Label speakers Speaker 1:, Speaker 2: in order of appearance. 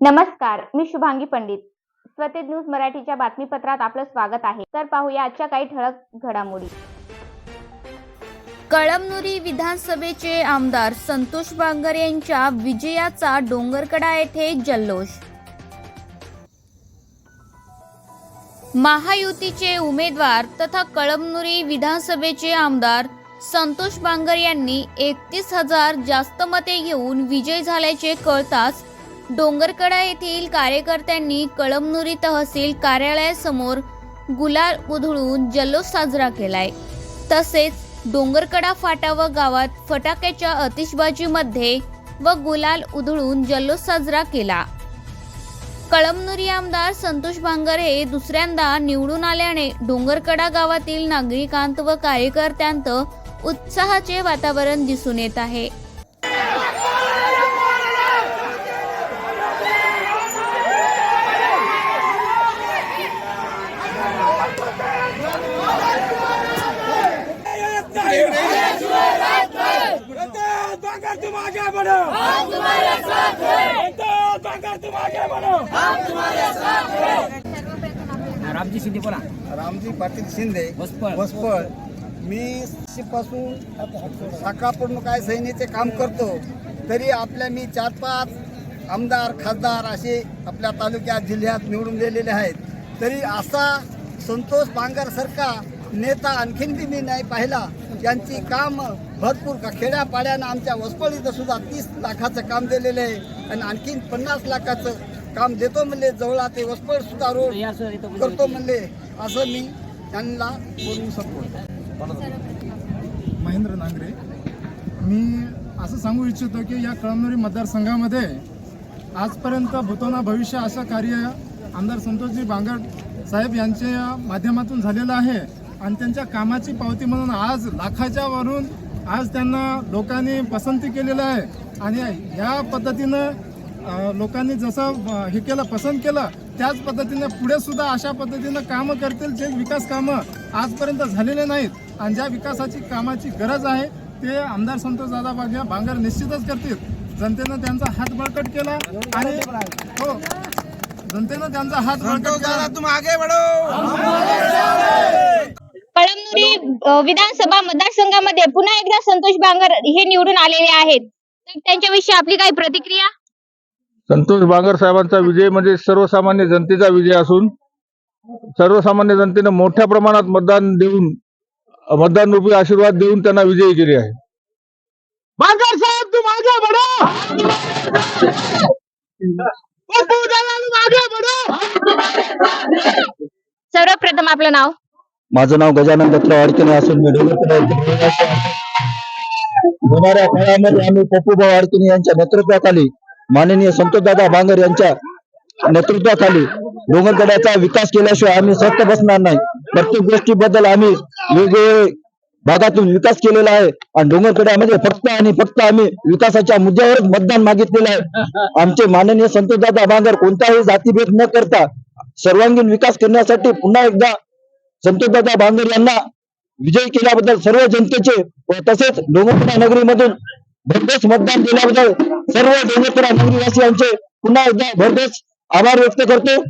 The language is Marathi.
Speaker 1: नमस्कार मी शुभांगी पंडित. स्वतेज न्यूज मराठीच्या बातमीपत्रात आपलं स्वागत आहे. तर पाहूया आजच्या काही ठळक घडामोडी.
Speaker 2: कळमनुरी विधानसभेचे आमदार संतोष बांगर यांच्या विजयाचा डोंगरकडा येथे जल्लोष. महायुतीचे उमेदवार तथा कळमनुरी विधानसभेचे आमदार संतोष बांगर यांनी एकतीस हजार जास्त मते घेऊन विजय झाल्याचे कळताच डोंगरकडा येथील कार्यकर्त्यांनी कळमनुरी तहसील कार्यालयासमोर गुलाल उधळून जल्लोष साजरा केलाय. तसेच डोंगरकडा फाटा व गावात फटाक्याच्या आतिषबाजीमध्ये व गुलाल उधळून जल्लोष साजरा केला. कळमनुरी आमदार संतोष भांगर हे दुसऱ्यांदा निवडून आल्याने डोंगरकडा गावातील नागरिकांत व कार्यकर्त्यांत उत्साहाचे वातावरण दिसून येत आहे
Speaker 3: अगर तुम आगे बढ़ो हम तुम्हारे साथ हैं
Speaker 4: रामजी शिंदे बोला.
Speaker 5: रामजी पाटील शिंदे
Speaker 4: वसपळ.
Speaker 5: मी पासून प्रमुख आहे सैन्याचे काम करतो तरी आपल्या मी चार पाच आमदार खासदार असे आपल्या तालुक्यात जिल्ह्यात निवडून गेलेले आहेत. तरी असा संतोष बांगरसारखा नेता आणखीन बी मी नाही पाहिला. यांची काम भरपूर का खेड्यापाड्यानं आमच्या वसपळीचं सुद्धा तीस लाखाचं काम दिलेलं आहे. आणि आणखीन पन्नास लाखाचं काम देतो म्हणले जवळ ते वसपळ सुद्धा रोड
Speaker 4: इथं
Speaker 5: करतो म्हणले असं मी त्यांना बोलू शकतो
Speaker 6: महेंद्र नांगरे मी असं सांगू इच्छितो की या कळमनुरी मतदारसंघामध्ये आजपर्यंत भूतोना भविष्य असं कार्य आमदार संतोषजी बांगर साहेब यांच्या माध्यमातून झालेलं आहे. आणि त्यांच्या कामाची पावती म्हणून आज लाखाच्या वरून आज त्यांना लोकांनी पसंती केलेलं आहे. आणि या पद्धतीनं लोकांनी जसं हे केलं पसंत केलं त्याच पद्धतीने पुढे सुद्धा अशा पद्धतीनं कामं करतील जे विकास कामं आजपर्यंत झालेले नाहीत. आणि ज्या विकासाची कामाची गरज आहे ते आमदार संतोष दादा बागे बांगर निश्चितच करतील. जनतेनं त्यांचा हात बळकट केला आणि हो जनतेनं त्यांचा हात बळकट केला.
Speaker 3: तुम आगे बढ़ो.
Speaker 1: विधानसभा मतदारसंघामध्ये पुन्हा एकदा संतोष बांगर हे निवडून आलेले आहेत. तर त्यांच्याविषयी आपली काही प्रतिक्रिया?
Speaker 7: संतोष बांगर साहेबांचा विजय म्हणजे सर्वसामान्य जनतेचा विजय असून सर्वसामान्य जनतेने मोठ्या प्रमाणात मतदान देऊन मतदान रूपी आशीर्वाद देऊन त्यांना विजयी केले आहे. बांगर साहेब तुम आगे बढ़ो!
Speaker 1: सर्वप्रथम आपलं नाव?
Speaker 8: माझं नाव गजानन दत्तराव अडकणे असून मी होणाऱ्या काळामध्ये आम्ही पप्पूभाऊ अडकणे यांच्या नेतृत्वाखाली माननीय संतोषदादा बांगर यांच्या नेतृत्वाखाली डोंगरकड्याचा विकास केल्याशिवाय आम्ही सत्य बसणार नाही. प्रत्येक गोष्टीबद्दल आम्ही वेगवेगळे भागातून विकास केलेला आहे आणि डोंगरकड्यामध्ये फक्त आणि फक्त आम्ही विकासाच्या मुद्द्यावरच मतदान मागितलेलं आहे. आमचे माननीय संतोषदादा बांगर कोणताही जातीभेद न करता सर्वांगीण विकास करण्यासाठी पुन्हा एकदा संतोषदादा बांगर यांना विजय केल्याबद्दल सर्व जनतेचे व तसेच डोंगरपुरा नगरीमधून भरघोस मतदान केल्याबद्दल सर्व डोंगरपुरा नगरीवासियांचे पुन्हा एकदा भरघोस आभार व्यक्त करतो.